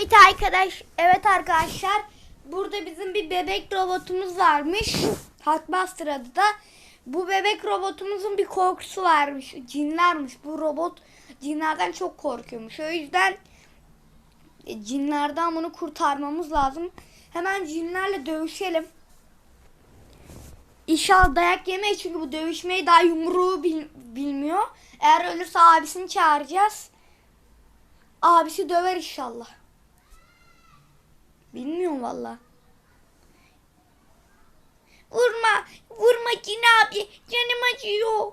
Evet arkadaş, evet arkadaşlar. Burada bizim bir bebek robotumuz varmış. Hulkbuster adı da. Bu bebek robotumuzun bir korkusu varmış. Cinlermiş. Bu robot cinlerden çok korkuyormuş. O yüzden e, cinlerden bunu kurtarmamız lazım. Hemen cinlerle dövüşelim. İnşallah dayak yemeyiz çünkü bu dövüşmeyi daha yumruğu bil- bilmiyor. Eğer ölürse abisini çağıracağız. Abisi döver inşallah. Bilmiyorum valla. Vurma, vurma Cin abi. Canım acıyor.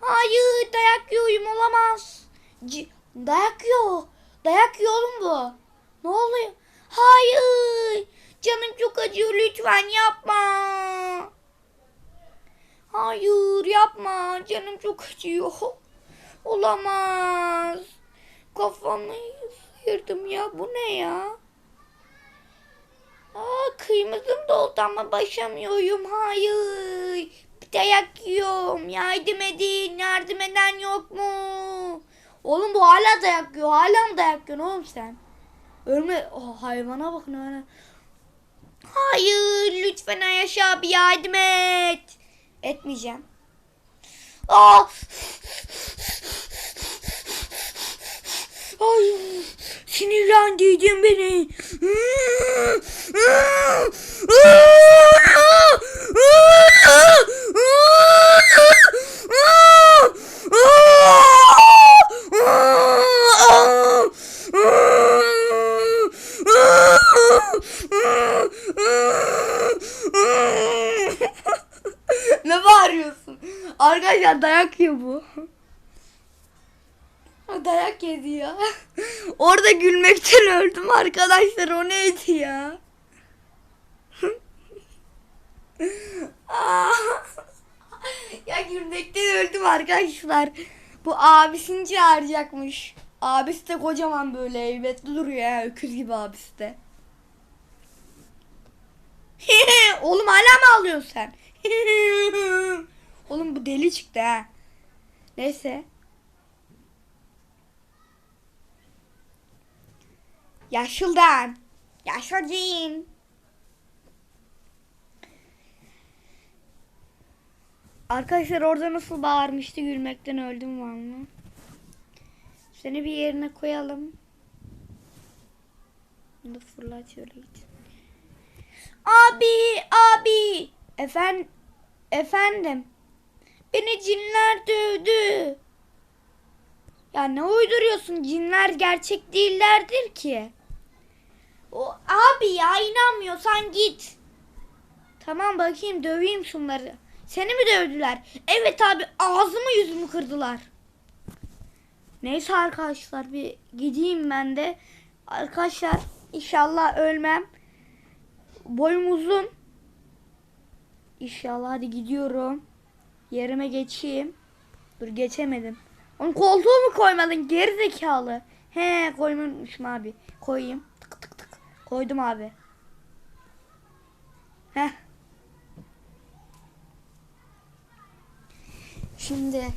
Hayır, dayak yiyorum olamaz. C- dayak yiyor. Dayak yiyor oğlum bu. Ne oluyor? Hayır. Canım çok acıyor lütfen yapma. Hayır yapma. Canım çok acıyor. Olamaz. Kafamı sıyırdım ya. Bu ne ya? Aa, kıymızım doldu ama başamıyorum. Hayır. Bir dayak yiyorum. Yardım edin. Yardım eden yok mu? Oğlum bu hala dayak yiyor. Hala mı dayak yiyorsun oğlum sen? Ölme. Oh, hayvana bakın öyle. Hayır. Lütfen Ayaş abi yardım et. Etmeyeceğim. Aa! Ay, sinirlendirdin beni. Ne bağırıyorsun? Arkadaşlar dayak yiyor bu. Dayak yedi ya. Orada gülmekten öldüm arkadaşlar. O neydi ya? Aa! ya gülmekten öldüm arkadaşlar. Bu abisini çağıracakmış. Abisi de kocaman böyle heybetli duruyor ya. Öküz gibi abisi de. Oğlum hala mı ağlıyorsun sen? Oğlum bu deli çıktı ha. Neyse. Yaşıldan. Yaşlıcıyım. Arkadaşlar orada nasıl bağırmıştı gülmekten öldüm valla. Seni bir yerine koyalım. Bunu da fırlat şöyle git. Abi, abi. Efendim, efendim. Beni cinler dövdü. Ya ne uyduruyorsun? Cinler gerçek değillerdir ki. O abi ya inanmıyorsan git. Tamam bakayım döveyim şunları. Seni mi dövdüler? Evet abi ağzımı yüzümü kırdılar. Neyse arkadaşlar bir gideyim ben de. Arkadaşlar inşallah ölmem. Boyum uzun. İnşallah hadi gidiyorum. Yerime geçeyim. Dur geçemedim. Onun koltuğu mu koymadın geri zekalı? He koymuşum abi. Koyayım. Tık tık tık. Koydum abi. Heh. Şimdi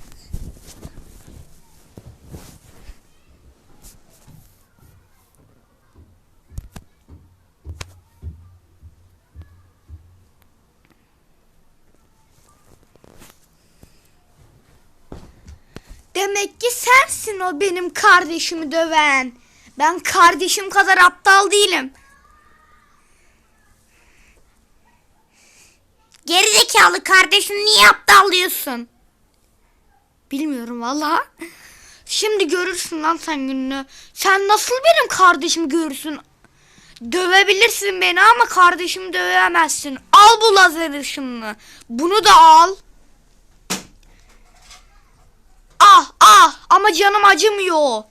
Demek ki sensin o benim kardeşimi döven. Ben kardeşim kadar aptal değilim. Gerizekalı kardeşim niye aptallıyorsun? Bilmiyorum valla. Şimdi görürsün lan sen gününü. Sen nasıl benim kardeşimi görürsün? Dövebilirsin beni ama kardeşimi dövemezsin. Al bu lazer ışınını. Bunu da al. Ah ah ama canım acımıyor.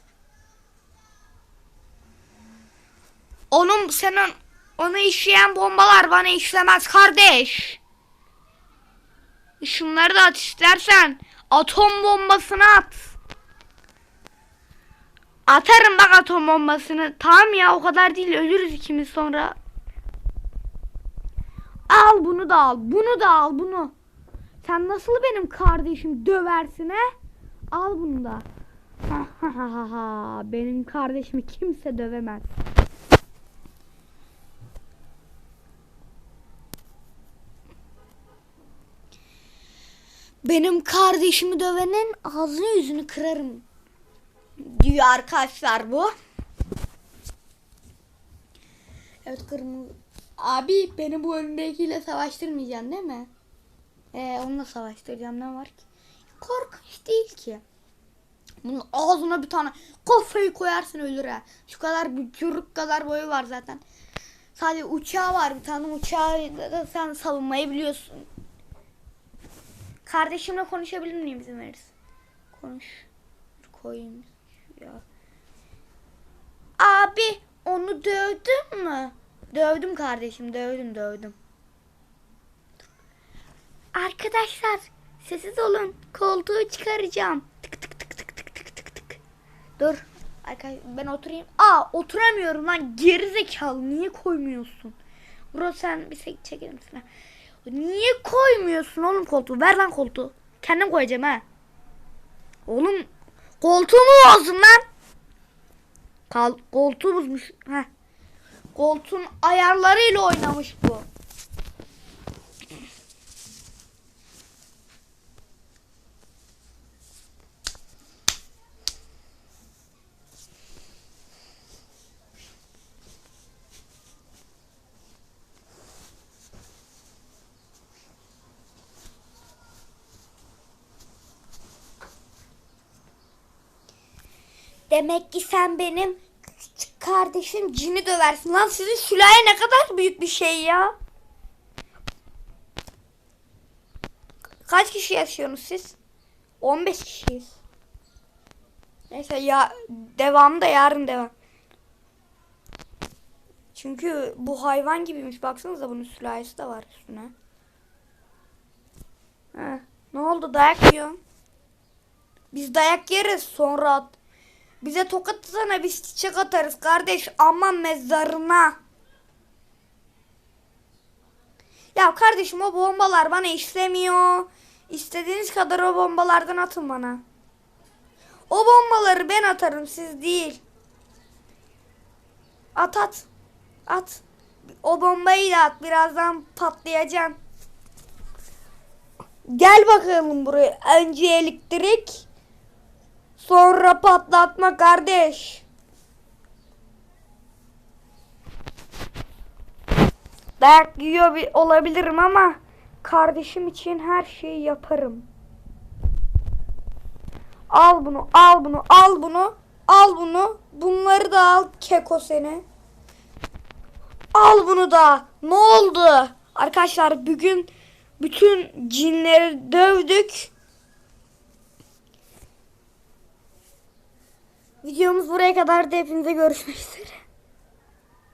Onun senin ona işleyen bombalar bana işlemez kardeş. Şunları da at istersen. Atom bombasını at. Atarım bak atom bombasını. Tamam ya o kadar değil ölürüz ikimiz sonra. Al bunu da al. Bunu da al bunu. Sen nasıl benim kardeşim döversin he? Al bunu da. Benim kardeşimi kimse dövemez. Benim kardeşimi dövenin ağzını yüzünü kırarım. Diyor arkadaşlar bu. Evet kırmızı. Abi beni bu önündekiyle savaştırmayacaksın değil mi? Ee, onunla savaştıracağım ne var ki? Korkunç değil ki. Bunun ağzına bir tane kafayı koyarsın ölür ha. Şu kadar bir çürük kadar boyu var zaten. Sadece uçağı var bir tane uçağı da sen savunmayı biliyorsun. Kardeşimle konuşabilir miyim izin verirsin? Konuş. Koyayım. Ya. Abi onu dövdün mü? Dövdüm kardeşim dövdüm dövdüm. Arkadaşlar sessiz olun. Koltuğu çıkaracağım. Tık tık tık tık tık tık tık tık. Dur. Arkadaş ben oturayım. Aa oturamıyorum lan. Gerizekalı niye koymuyorsun? Bro sen bir çekelim misin? Niye koymuyorsun oğlum koltuğu? Ver lan koltuğu. Kendim koyacağım ha. Oğlum koltuğumu bozdun lan. Kal koltuğu bozmuş. Heh. Koltuğun ayarlarıyla oynamış bu. Demek ki sen benim küçük kardeşim cini döversin. Lan sizin sülale ne kadar büyük bir şey ya. Kaç kişi yaşıyorsunuz siz? 15 kişiyiz. Neyse ya devam da yarın devam. Çünkü bu hayvan gibiymiş. Baksanıza bunun sülalesi de var üstüne. Heh, ne oldu dayak yiyor. Biz dayak yeriz sonra at. Bize tokat atsana biz çiçek atarız kardeş aman mezarına. Ya kardeşim o bombalar bana işlemiyor. İstediğiniz kadar o bombalardan atın bana. O bombaları ben atarım siz değil. At at. At. O bombayı da at. Birazdan patlayacaksın. Gel bakalım buraya. Önce elektrik. Sonra patlatma kardeş. Dayak yiyor olabilirim ama kardeşim için her şeyi yaparım. Al bunu, al bunu, al bunu, al bunu. Bunları da al keko seni. Al bunu da. Ne oldu? Arkadaşlar bugün bütün cinleri dövdük. Videomuz buraya kadar da hepinize görüşmek üzere.